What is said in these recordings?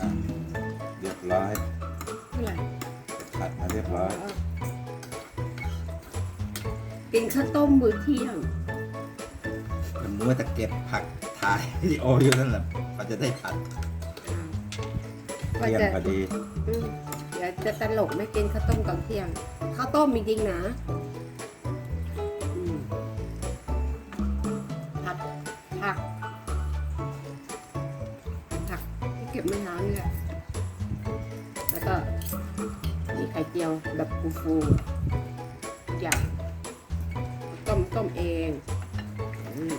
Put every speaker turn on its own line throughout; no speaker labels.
อะเรียบร้อย
เท่าไหร่
ผัดมาเรียบร้อย
กินข้าวต้มมื้อเที่ยง
มันมัวแต่เก็บผักถ่ายวิดีโออยู่นั่นแหละมันจะได้ผัด
ว่า
เรียง
จะ
พอดี
อืมเดี๋ยวจะตลกไม่กินข้าวต้มก่อนเที่ยงข้าวต้มจริงๆนะ เก็บมะนาวนี่แหละแล้วก็มีไข่เจียวแบบฟูๆทุกอย่างต้มต้มเองอืม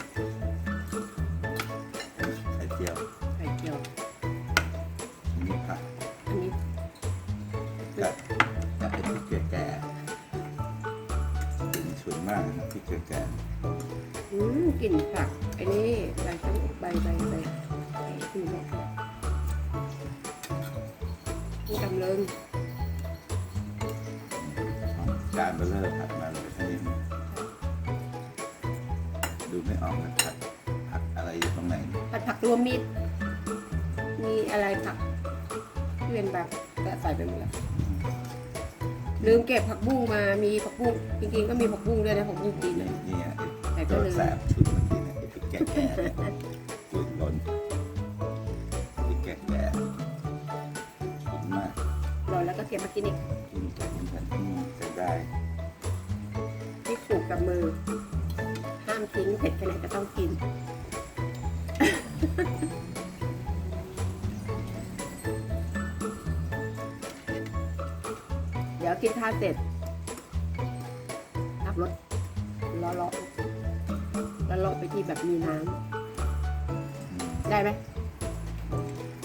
ไข่เจียว
ไข่เจียว
มีผัก
อันนี้
กับกับไอ้พริกเกลือแก่กลิ่นฉุนมากนะพริกเกลือแก่
อืมกลิ่นผักไอ้นี่ใบทั้งใบใบใบไอ้ที่บอกนี่ เริง
การเบลเลอร์ผัดมาเลยแค่นี้ดูไม่ออกเลยผัดผักอะไรอยู่ตรงไหน
ผัดผักรวมมิตรมีอะไรผักที่เป็นแบบก็ใส่ไปหมดแล้วลืมเก็บผักบุ้งมามีผักบุ้งจริงๆก็มีผักบุ้งด้วยนะผักบุ้งจีน
นี่
นะ
เนี่ย
แต่
ไอ้
ก็
ตัว
ลืม
แสบชุดเมื่อกี้เนี่ยไอ้พริกแก่แก็
เก็บมากินอีก
กินแต่กินแต่ที่จะได้
ที่ปลูกกับมือ ห้ามทิ้งเผ็ดแค่ไหนก็ต้องกิน เดี๋ยวกินข้าวเสร็จขับรถล้อเลาะแล้วเลาะไปที่แบบมีน้
อืมำ
ได้ไหม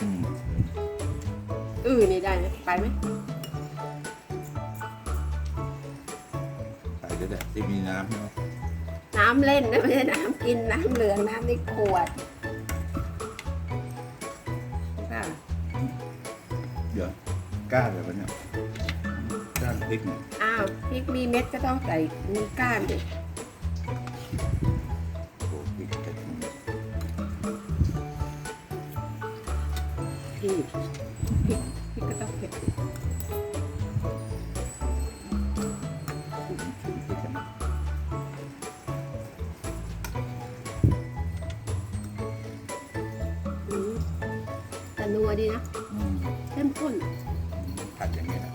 อืม
อือนี่ได้ไหมไปไหม
แหละที่มีน้ำใช่ไหม
น้ำเล่นนะไม่ใช่น้ำกินน้ำเหลืองน้ำในขวดใช่ป่ะ
เดี๋ยวก้านเลยวะเนี่ยก้านพริกเนี่ย
อ้าวพริกมีเม็ดก็ต้องใส่มีก้านดิ
โอ้พริกเผ็ดมาก
พี่พริกพริกก็ต้องเผ็ด
นั
วดีนะ
อืม
เข้มข้น
ผัดอย่างเงี้ยนะ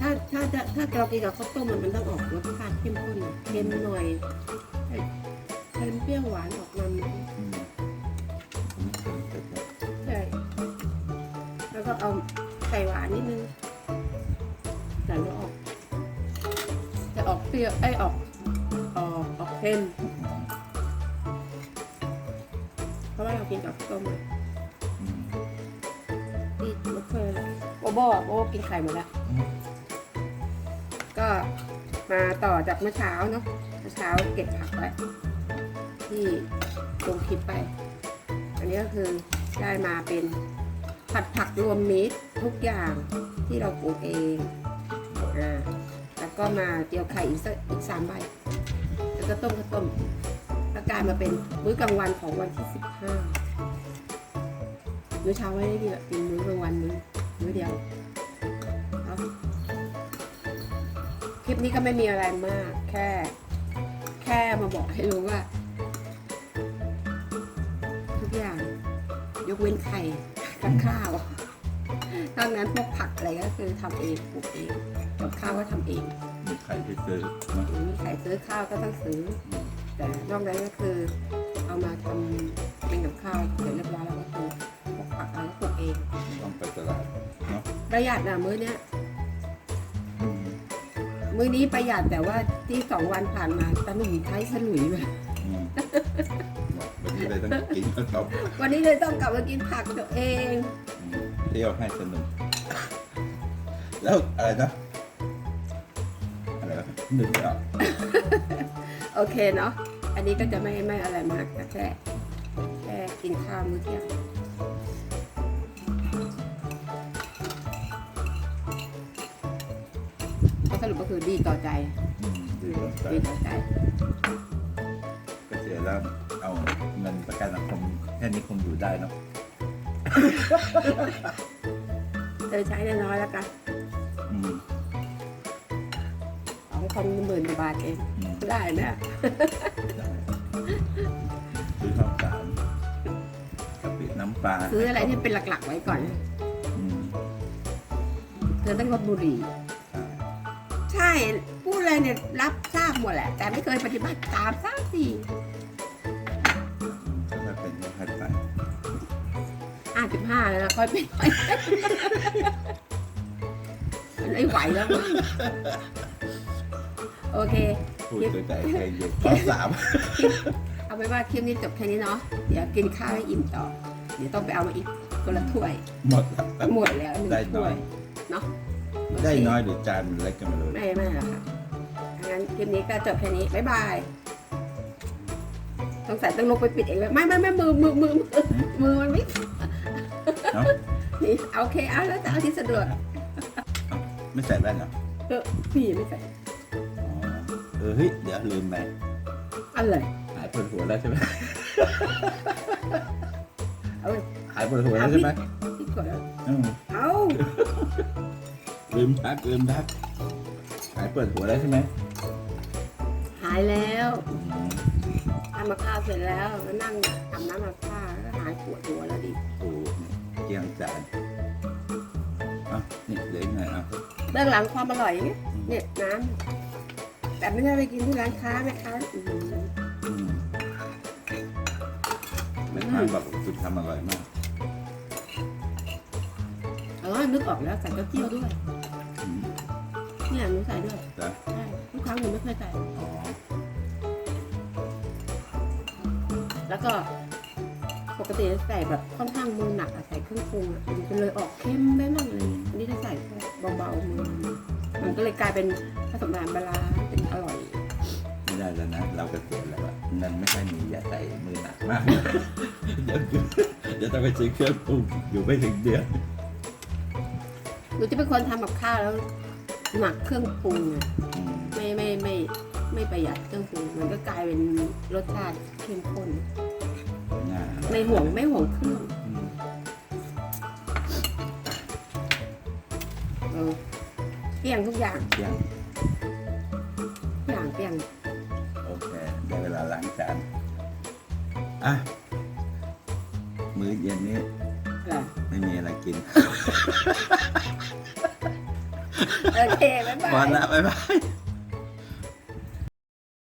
ถ้าถ้าถ้าถ้าเรากินกับข้าวต้มมันมันต้องออกรสชาติเข้มข้นอะเค็มหน่อยเอ้ยเค็มเปรี้ยวหวานออกมัน
อืมผมเผ็ดเผ็ดนะ
ใช่แล้วก็เอาไข่หวานนิดนึงใส่แล้วออก จะออกเปรี้ยวไอยออกออกออกเค็มเพราะว่าเรากินกับข้าวต้มเล โบโบอะโบโบกินไข่หมดแล้ว
อืม
ก็มาต่อจากเมื่อเช้าเนาะ เมื่อเช้าเก็บผักไว้ ที่ลงคลิปไป อันนี้ก็คือได้มาเป็นผัดผักรวมมิตรทุกอย่างที่เราปลูกเอง อ่า แล้วก็มาเจียวไข่อีกสักอีกสามใบ แล้วก็ต้มข้าวต้มแล้วกลายมาเป็นมื้อกลางวันของวันที่สิบห้ามื้อเช้าไม่ได้กินแบบกินมื้อกลางวันมื้อมื้อ เดียวเอาคลิปนี้ก็ไม่มีอะไรมาก แค่ แค่มาบอกให้รู้ว่า ทุกอย่าง ยกเว้นไข่กับข้าวดังนั้นพวกผักอะไรก็คือทำเองปลูกเองกับข้าวก็ทำเอง
มีไข่ที่ซื้อนะ
มีไข่ซื้อข้าวก็ต้องซื้อ แต่นอกนั้นก็คือ ประหยัดนะมื้อเนี้ย
อืม
มื้อนี้ประหยัดแต่ว่าที่สองวันผ่านมาตะหนุ่มไทยฉลุยไป
อืมวันนี้เลยต้องกินขนม
วันนี้เลยต้องกลับมากินผักตัวเอง
อืมเที่ยวให้สนุก แล้วอะไรนะอะไรวะนึกไม่ออก
โอเคเนาะอันนี้ก็จะไม่ไม่อะไรมากแต่แค่แค่กินข้าวมื้อเที่ยง สรุปก็คือดีต่อใจ
อืมดีกว่าใจ
ดีต่อใจ
ก็เสียแล้วเอาเงินประกันสังคมแค่นี้คงอยู่ได้เนาะ
เธอใช้น้อยๆแล้วกัน
อืม
สองคนหมื่นกว่าบาทเอง
อืม
ได้ไหมอะ
ได้ซื้อข้าวสารกะปิน้ำปลา
ซื้ออะไรที่เป็นหลักๆไว้ก่อน
อืม
เธอต้องลดบุหรี่
ใช่
ใช่พูดอะไรเนี่ยรับทราบหมดแหละ แต่ไม่เคยปฏิบัติตามสักที
ถ้าเป็นก็ให้ไป
ห้าสิบห้าแล้วนะค่อยเป็นไปมันไม่ไหวแล้วมั้งโอเค
พูดตั้งแต่เคยอยู่ปสาม
เอาไปนว่าคลิปนี้จบแค่นี้เนาะเดี๋ยวกินข้าวให้อิ่มต่อ เดี๋ยวต้องไปเอามาอีกคนละถ้วย
หมดแล้ว
หมดแล้วหนึ่ง
ได้น้
ถ้
อ
วย ยเนาะโเค
ได้น้อยหรือจานมันเล็กกันมาเลย
ไม่ไม่หรอกค่ะงั้นคลิปนี้ก็จบแค่นี้ บ๊ายบายสงสัยต้องลงไปปิดเองแล้วไม่ไม่ไม่มือมือมือมือมือมันไม่
เนาะ
นี่เอาโอเคเอาแล้วแต่เอาที่สะดวก
ไม่ใส่ได้เหรอ
เออพี่ไม่ใส่
อ๋อเออเฮ้ยเดี๋ยวลืมไป
อะไร
หายปวดหัวแล้วใช่ไหม
เอาเลย
หายปวดหัวแล้วใช่ไหม
พี่กดแล้ว
อืม
เอา
ลืมทักลืมทักหายปวดหัวแล้วใช่ไหม
หายแล้ว
อืม
ทำมาข้าวเสร็จแล้วก็นั่งอาบน้ำอาบท่าก็หายปวดหัวแล้วดิ
โอ้เกี่ยงจานอะนี่เหลืออีกหน่อยอะ
เบื้องหลังความอร่อยอย่างเงี้ยเนี่ยน้ำแต่ไม่ได้ไปกินที่ร้านค้าแม่ค้าอืม
อืมแม่ค้าบอกว่าคุณทำอร่อยมาก
อร่อยนึกออกแล้วใส่เต้าเจี้ยวด้วย
อืม
เนี่ยหนูใส่ด้วย
จ้ะ
ใช่ทุกครั้งหนูไม่เคยใส่
อ๋อ
แล้วก็ปกติจะใส่แบบค่อนข้างมือหนักอะใส่เครื่องปรุงอะมันก็เลยออกเค็มไปมากเลย อันนี้จะใส่แค่เบาๆมือมันก็เลยกลายเป็นผสมผสานปลาร้าเป็นอร่อย
ไม่ได้แล้วนะ เราเกษียณแล้วอะนั่นไม่ค่อยมีอย่าใส่มือหนักมากเดี๋ยวเดี๋ยวต้องไปซื้อเครื่องปรุงอยู่ไม่ถึงเดือน
หนูจะเป็นคนทำกับข้าวแล้ว หมักเครื่องปรุงอะ
อืม
ไม่ไม่ไม่ไม่ประหยัดเครื่องปรุงมันก็กลายเป็นรสชาติเข้มข้น
ง่าย
ไม่ห่วงไม่ห่วงเครื่อง
อืม
เออเปรี้ยงทุกอย่าง
เที่ยง
ทุกอย่างเปรี้ยง
โอเคได้เวลาล้างจานอะมื้อเย็นนี้
อะไร
ไม่มีอะไรกิน
โอเค บ๊ายบา
ย วันละบ๊ายบาย